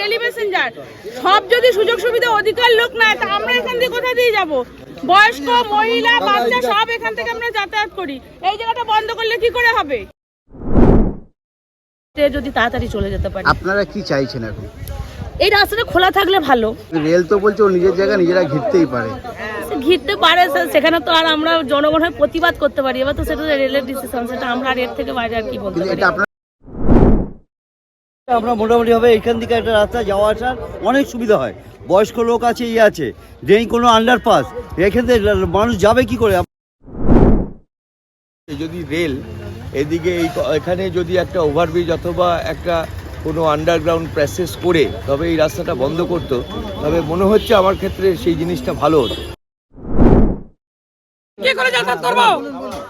Daily passenger. সব যদি সুযোগ সুবিধা অধিকার লোক নেয় তা আমরা এখান দিয়ে কোথা দিয়ে যাব? বয়স্ক মহিলা বাচ্চা সব এখান থেকে আমরা যাতায়াত করি। এই জায়গাটা বন্ধ করলে কি করে হবে? যদি তাড়াতাড়ি চলে যেতে পারি। আপনারা কি চাইছেন এখন? এই রাস্তাটা খোলা থাকলে ভালো। রেল তো বলছে ও নিজের জায়গা নিজেরা ঘিরতেই পারে। ঘিরতে পারে সেখানে তো আর আমরা জনগণ হয়ে প্রতিবাদ করতে পারি। এবার তো সেটা রেলের ডিসিশন সেটা আমরা আর এর থেকে বাইরে আর কি বলতে পারি? আমরা মোটামুটি ভাবে এখান থেকে একটা রাস্তা যাওয়া আসার অনেক সুবিধা হয়। বয়স্ক লোক আছে ইয়ে আছে। নেই কোনো আন্ডারপাস এখান থেকে মানুষ যাবে কি করে? যদি রেল এদিকে এই এখানে যদি একটা ওভারব্রিজ অথবা একটা কোনো আন্ডারগ্রাউন্ড প্যাসেজ করে তবে এই রাস্তাটা বন্ধ করতো। তবে মনে হচ্ছে আমার ক্ষেত্রে সেই জিনিসটা ভালো হতো। কি করে যাতায়াত করব?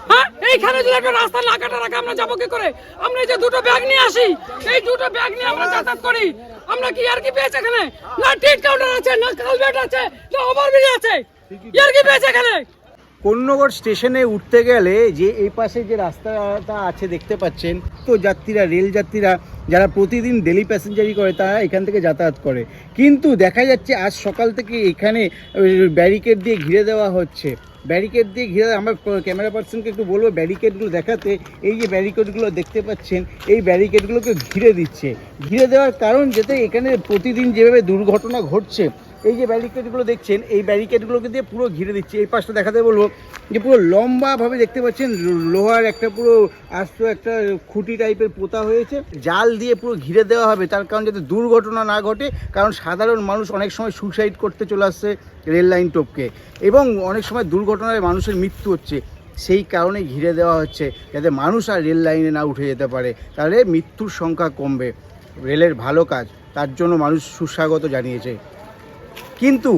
হ্যাঁ? এইখানে যদি একটা রাস্তা না কাটা রাখে আমরা যাব কি করে? আমরা যে দুটো ব্যাগ নিয়ে আসি, এই দুটো ব্যাগ নিয়ে আমরা যাতায়াত করি। আমরা কি আর কি পেয়েছে এখানে? না, টিট কাউন্টার আছে, না, কালভেট আছে, না, ওভারব্রিজ আছে। ইয়ার কি পেয়েছে এখানে। কন্যগড় স্টেশনে উঠতে গেলে যে এই পাশে যে রাস্তাটা আছে দেখতে পাচ্ছেন, তো যাত্রীরা, রেল যাত্রীরা যারা প্রতিদিন ডেলি প্যাসেঞ্জারি করে, তারা এখান থেকে যাতায়াত করে। কিন্তু দেখা যাচ্ছে আজ সকাল থেকে এখানে ব্যারিকেড দিয়ে ঘিরে দেওয়া হচ্ছে। ব্যারিকেড দিয়ে ঘিরে আমরা ক্যামেরা পার্সনকে একটু বলব ব্যারিকেডগুলো দেখাতে এই যে ব্যারিকেডগুলো দেখতে পাচ্ছেন, এই ব্যারিকেডগুলোকে ঘিরে দিচ্ছে। ঘিরে দেওয়ার কারণ যাতে এখানে প্রতিদিন যেভাবে দুর্ঘটনা ঘটছে এই যে ব্যারিকেডগুলো দেখছেন, এই ব্যারিকেডগুলোকে দিয়ে পুরো ঘিরে দিচ্ছে। এই পাশটা দেখাতে বলব, যে পুরো লম্বাভাবে দেখতে পাচ্ছেন, লোহার একটা পুরো আস্ত একটা খুঁটি টাইপের পোতা হয়েছে। জাল দিয়ে পুরো ঘিরে দেওয়া হবে, তার কারণ যাতে দুর্ঘটনা না ঘটে, কারণ সাধারণ মানুষ অনেক সময় সুসাইড করতে চলে আসছে রেল লাইন টপকে। এবং অনেক সময় দুর্ঘটনায় মানুষের মৃত্যু হচ্ছে, সেই কারণে ঘিরে দেওয়া হচ্ছে, যাতে মানুষ আর রেল লাইনে না উঠে যেতে পারে। তাহলে মৃত্যুর সংখ্যা কমবে, রেলের ভালো কাজ, তার জন্য মানুষ সুস্বাগত জানিয়েছে। কিন্তু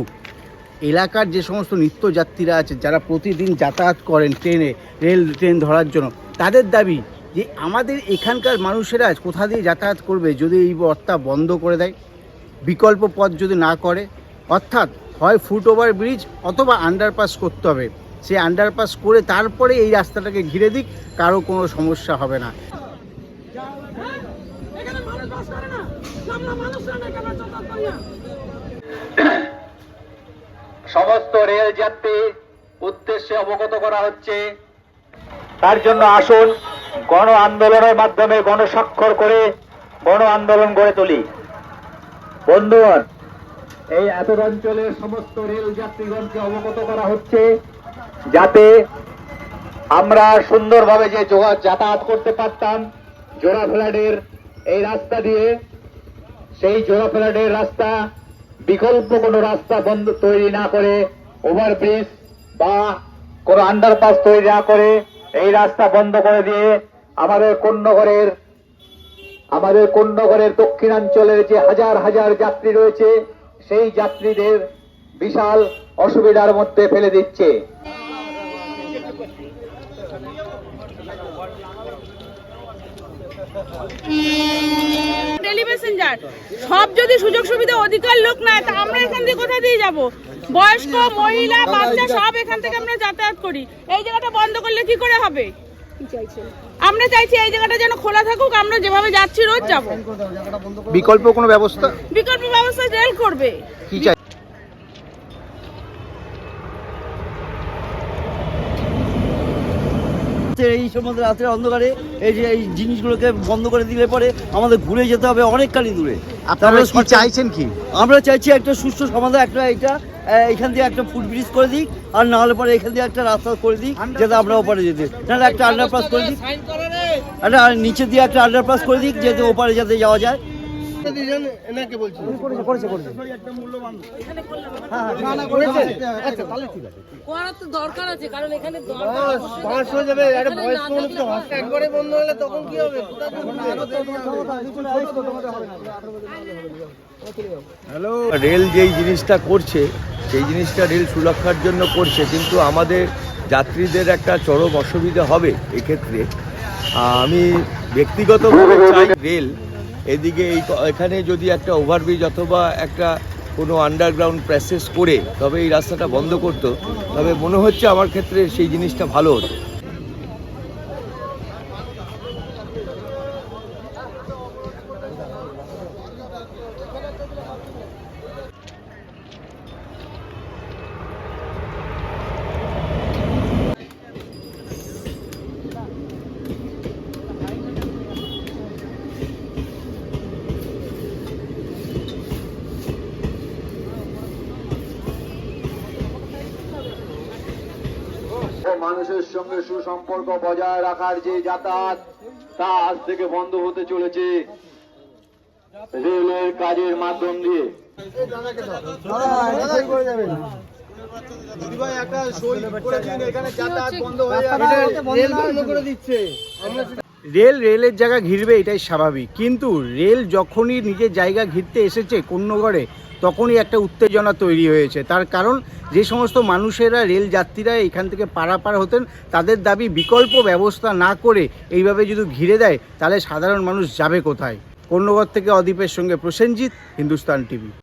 এলাকার যে সমস্ত নিত্যযাত্রীরা আছে, যারা প্রতিদিন যাতায়াত করেন ট্রেনে, রেল, ট্রেন ধরার জন্য, তাদের দাবি যে আমাদের এখানকার মানুষেরা কোথা দিয়ে যাতায়াত করবে যদি এই পথটা বন্ধ করে দেয়? বিকল্প পথ যদি না করে, অর্থাৎ হয় ফুট ওভার ব্রিজ অথবা আন্ডারপাস করতে হবে। সেই আন্ডারপাস করে তারপরে এই রাস্তাটাকে ঘিরে দিক, কারও কোনো সমস্যা হবে না। মানুষ না? সমস্ত রেল যাত্রী উদ্দেশ্যে অবগত করা হচ্ছে। তার জন্য আসুন, গণ আন্দোলনের মাধ্যমে গণস্বাক্ষর করে গণ আন্দোলন গড়ে তুলি। বন্ধুগণ, এই এত অঞ্চলের সমস্ত রেল যাত্রীগণকে অবগত করা হচ্ছে, যাতে আমরা সুন্দরভাবে যে যাতায়াত করতে পারতাম জোড়া জোড়াফ্লাডের এই রাস্তা দিয়ে, সেই জোড়াফ্লাডের রাস্তা বিকল্প কোনো রাস্তা বন্ধ তৈরি না করে ওভারব্রিজ বা কোনো আন্ডারপাস তৈরি না করে এই রাস্তা বন্ধ করে দিয়ে আমাদের কন্যগড়ের আমাদের কন্যগড়ের দক্ষিণাঞ্চলের যে হাজার হাজার যাত্রী রয়েছে, সেই যাত্রীদের বিশাল অসুবিধার মধ্যে ফেলে দিচ্ছে। ডেলি প্যাসেঞ্জার সব যদি সুযোগ সুবিধা অধিকার লোক না তা আমরা এখান দিয়ে কোথা দিয়ে যাব? বয়স্ক মহিলা বাচ্চা সব এখান থেকে আমরা যাতায়াত করি। এই জায়গাটা বন্ধ করলে কি করে হবে? আমরা চাইছি এই জায়গাটা যেন খোলা থাকুক আমরা যেভাবে যাচ্ছি রোজ যাব। বিকল্প কোনো ব্যবস্থা? বিকল্প ব্যবস্থা রেল করবে। কি চাই এই সময় রাত্রে অন্ধকারে এই যে এই জিনিসগুলোকে বন্ধ করে দিলে পরে আমাদের ঘুরে যেতে হবে অনেকখানি দূরে। আপনারা কি চাইছেন কি? আমরা চাইছি একটা সুস্থ সমাধান একটা এটা এখান দিয়ে একটা ফুট ব্রিজ করে দিক আর না হলে পরে এখান দিয়ে একটা রাস্তা করে দিই যাতে আমরা ওপারে যেতে নাহলে একটা আন্ডারপাস করে দিই একটা আর নিচে দিয়ে একটা আন্ডারপাস করে দিক যাতে ওপারে যাতে যাওয়া যায়। করার তো দরকার আছে কারণ এখানে দরকার রেল যেই জিনিসটা করছে সেই জিনিসটা রেল সুরক্ষার জন্য করছে কিন্তু আমাদের যাত্রীদের একটা চরম অসুবিধা হবে এক্ষেত্রে। আমি ব্যক্তিগতভাবে চাই রেল এদিকে এই এখানে যদি একটা ওভারব্রিজ অথবা একটা কোনো আন্ডারগ্রাউন্ড প্রসেস করে তবে এই রাস্তাটা বন্ধ করতো। তবে মনে হচ্ছে আমার ক্ষেত্রে সেই জিনিসটা ভালো হতো। মানুষের সঙ্গে সুসম্পর্ক বজায় রাখার যে যাতায়াত তা আজ থেকে বন্ধ হতে চলেছে রেলের কাজের মাধ্যম দিয়ে। রেল রেলের জায়গা ঘিরবে, এটাই স্বাভাবিক। কিন্তু রেল যখনই নিজের জায়গা ঘিরতে এসেছে কোন্নগরে তখনই একটা উত্তেজনা তৈরি হয়েছে। তার কারণ, যে সমস্ত মানুষেরা, রেল যাত্রীরা এখান থেকে পারাপার হতেন, তাদের দাবি বিকল্প ব্যবস্থা না করে এইভাবে যদি ঘিরে দেয়, তাহলে সাধারণ মানুষ যাবে কোথায়? কোন্নগর থেকে অদীপের সঙ্গে প্রসেনজিৎ, হিন্দুস্তান টিভি।